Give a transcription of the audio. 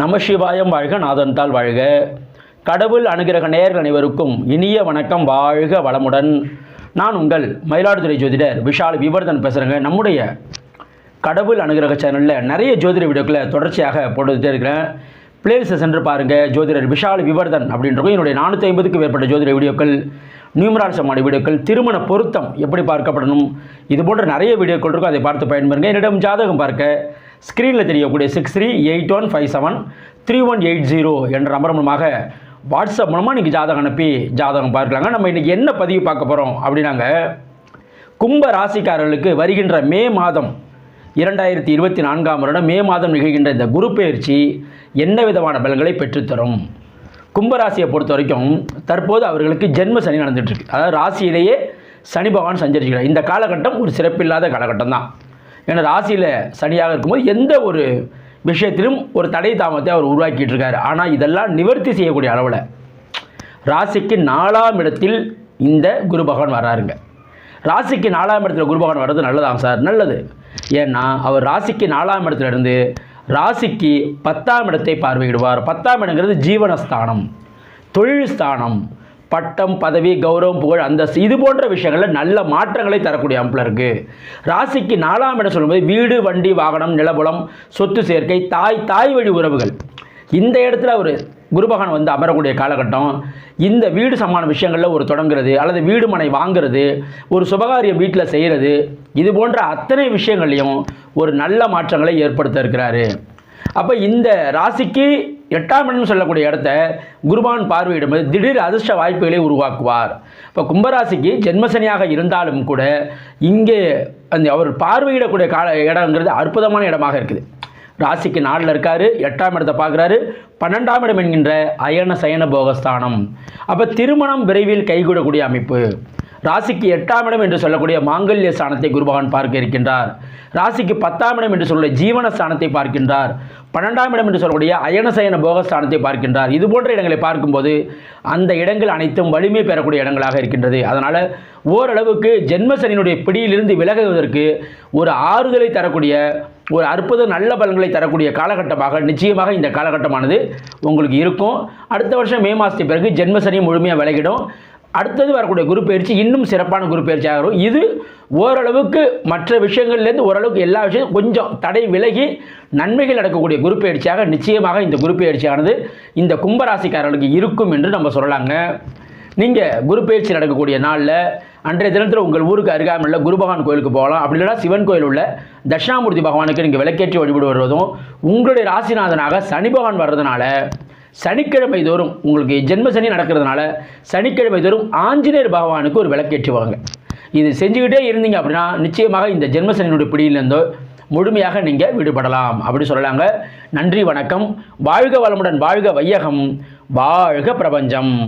நமசிவாயம் வாழ்க நாதன்தால் வாழ்க. கடவுள் அனுகிரக நேர்கள் அனைவருக்கும் இனிய வணக்கம் வாழ்க வளமுடன். நான் உங்கள் மயிலாடுதுறை ஜோதிடர் விஷால் விவர்தன் பேசுகிறேங்க நம்முடைய கடவுள் அனுகிரக சேனலில் நிறைய ஜோதிட வீடியோக்களை தொடர்ச்சியாக போட்டுகிட்டே இருக்கிறேன். பிளேலிஸ்ட்டை சென்று பாருங்கள் ஜோதிடர் விஷால் விவர்தன் அப்படின்றக்கும் என்னுடைய நானூற்றி ஐம்பதுக்கு மேற்பட்ட ஜோதிட வீடியோக்கள் நியூமரால்சமான வீடியோக்கள் திருமண பொருத்தம் எப்படி பார்க்கப்படணும் இது போன்ற நிறைய வீடியோக்கள் இருக்கும் அதை பார்த்து பயன்பெறுங்க. என்னிடம் ஜாதகம் பார்க்க ஸ்க்ரீனில் தெரியக்கூடிய six three eight one five seven three one eight zero என்ற நம்பர் மூலமாக வாட்ஸ்அப் மூலமாக நீங்கள் ஜாதகம் அனுப்பி ஜாதகம் பார்க்கலாங்க. நம்ம இன்றைக்கி என்ன பதிவு பார்க்க போகிறோம் அப்படின்னாங்க. கும்ப ராசிக்காரர்களுக்கு வருகின்ற மே மாதம் இரண்டாயிரத்தி இருபத்தி நான்காம் வருடம் மே மாதம் நிகழ்கின்ற இந்த குரு பயிற்சி என்ன விதமான பலன்களை பெற்றுத்தரும்? கும்பராசியை பொறுத்த வரைக்கும் தற்போது அவர்களுக்கு ஜென்ம சனி நடந்துகிட்ருக்கு அதாவது ராசியிலேயே சனி பகவான் சஞ்சரிக்கிறார் இந்த காலகட்டம் ஒரு சிறப்பில்லாத காலகட்டம் தான் ஏன்னா ராசியில் சனியாக இருக்கும்போது எந்த ஒரு விஷயத்திலும் ஒரு தடை தாமத்தை அவர் உருவாக்கிட்டு இருக்காரு. ஆனால் இதெல்லாம் நிவர்த்தி செய்யக்கூடிய அளவில் ராசிக்கு நாலாம் இடத்தில் இந்த குரு பகவான் வராருங்க. ராசிக்கு நாலாம் இடத்துல குரு பகவான் வர்றது நல்லதாம் சார். நல்லது. ஏன்னா அவர் ராசிக்கு நாலாம் இடத்துல இருந்து ராசிக்கு பத்தாம் இடத்தை பார்வையிடுவார். பத்தாம் இடங்கிறது ஜீவனஸ்தானம் தொழில் ஸ்தானம் பட்டம் பதவி கௌரவம் புகழ் அந்தஸ்து இது போன்ற விஷயங்களில் நல்ல மாற்றங்களை தரக்கூடிய அமைப்பில் இருக்குது ராசிக்கு நாலாம் இடம் சொல்லும்போது வீடு வண்டி வாகனம் நிலபுலம் சொத்து சேர்க்கை தாய் தாய் வழி உறவுகள். இந்த இடத்துல ஒரு குருபகவான் வந்து அமரக்கூடிய காலகட்டம். இந்த வீடு சமான விஷயங்களில் ஒரு தொடங்குறது அல்லது வீடு மனை வாங்குறது ஒரு சுபகாரியம் வீட்டில் செய்கிறது இது போன்ற அத்தனை விஷயங்கள்லையும் ஒரு நல்ல மாற்றங்களை ஏற்படுத்த இருக்கிறாரு. அப்போ இந்த ராசிக்கு எட்டாம் இடம் சொல்லக்கூடிய இடத்த குருபான் பார்வையிடும்போது திடீர் அதிர்ஷ்ட வாய்ப்புகளை உருவாக்குவார். இப்போ கும்பராசிக்கு ஜென்மசனியாக இருந்தாலும் கூட இங்கே அந்த அவர் பார்வையிடக்கூடிய கால இடங்கிறது அற்புதமான இடமாக இருக்குது. ராசிக்கு நாளில் இருக்காரு எட்டாம் இடத்தை பார்க்குறாரு பன்னெண்டாம் இடம் என்கின்ற அயன சயன போகஸ்தானம். அப்போ திருமணம் விரைவில் கைகூடக்கூடிய அமைப்பு. ராசிக்கு எட்டாம் இடம் என்று சொல்லக்கூடிய மாங்கல்ய ஸ்தானத்தை குருபகவான் பார்க்க இருக்கின்றார். ராசிக்கு பத்தாம் இடம் என்று சொல்லக்கூடிய ஜீவன ஸ்தானத்தை பார்க்கின்றார். பன்னெண்டாம் இடம் என்று சொல்லக்கூடிய அயனசயன போகஸ்தானத்தை பார்க்கின்றார். இது போன்ற இடங்களை பார்க்கும்போது அந்த இடங்கள் அனைத்தும் வலிமை பெறக்கூடிய இடங்களாக இருக்கின்றது. அதனால் ஓரளவுக்கு ஜென்மசனியினுடைய பிடியிலிருந்து விலகுவதற்கு ஒரு ஆறுதலை தரக்கூடிய ஒரு அற்புத நல்ல பலன்களை தரக்கூடிய காலகட்டமாக நிச்சயமாக இந்த காலகட்டமானது உங்களுக்கு இருக்கும். அடுத்த வருஷம் மே மாதத்துக்கு பிறகு ஜென்மசனி முழுமையாக விலகிடும். அடுத்தது வரக்கூடிய குரு பயிற்சி இன்னும் சிறப்பான குரு பயிற்சியாக வரும். இது ஓரளவுக்கு மற்ற விஷயங்கள்லேருந்து ஓரளவுக்கு எல்லா விஷயம் கொஞ்சம் தடை விலகி நன்மைகள் நடக்கக்கூடிய குரு பயிற்சியாக நிச்சயமாக இந்த குரு பயிற்சியானது இந்த கும்பராசிக்காரர்களுக்கு இருக்கும் என்று நம்ம சொல்லலாங்க. நீங்கள் குரு பயிற்சி நடக்கக்கூடிய நாளில் அன்றைய தினத்தில் உங்கள் ஊருக்கு அருகாமையில் குரு குருபகவான் கோயிலுக்கு போகலாம். அப்படி இல்லைனா சிவன் கோயில் உள்ள தட்சிணாமூர்த்தி பகவானுக்கு நீங்கள் விளக்கேற்றி வழிபடு வருவதும் உங்களுடைய ராசிநாதனாக சனி பகவான் வர்றதுனால சனிக்கிழமை தோறும் உங்களுக்கு ஜென்ம சனி நடக்கிறதுனால சனிக்கிழமை தோறும் ஆஞ்சநேயர் பகவானுக்கு ஒரு விளக்கேற்றுவாங்க இது செஞ்சுக்கிட்டே இருந்தீங்க அப்படின்னா நிச்சயமாக இந்த ஜென்மசனியினுடைய பிடியிலிருந்தோ முழுமையாக நீங்கள் விடுபடலாம் அப்படி சொல்லலாங்க. நன்றி வணக்கம். வாழ்க வளமுடன் வாழ்க வையகம். வாழ்க பிரபஞ்சம்.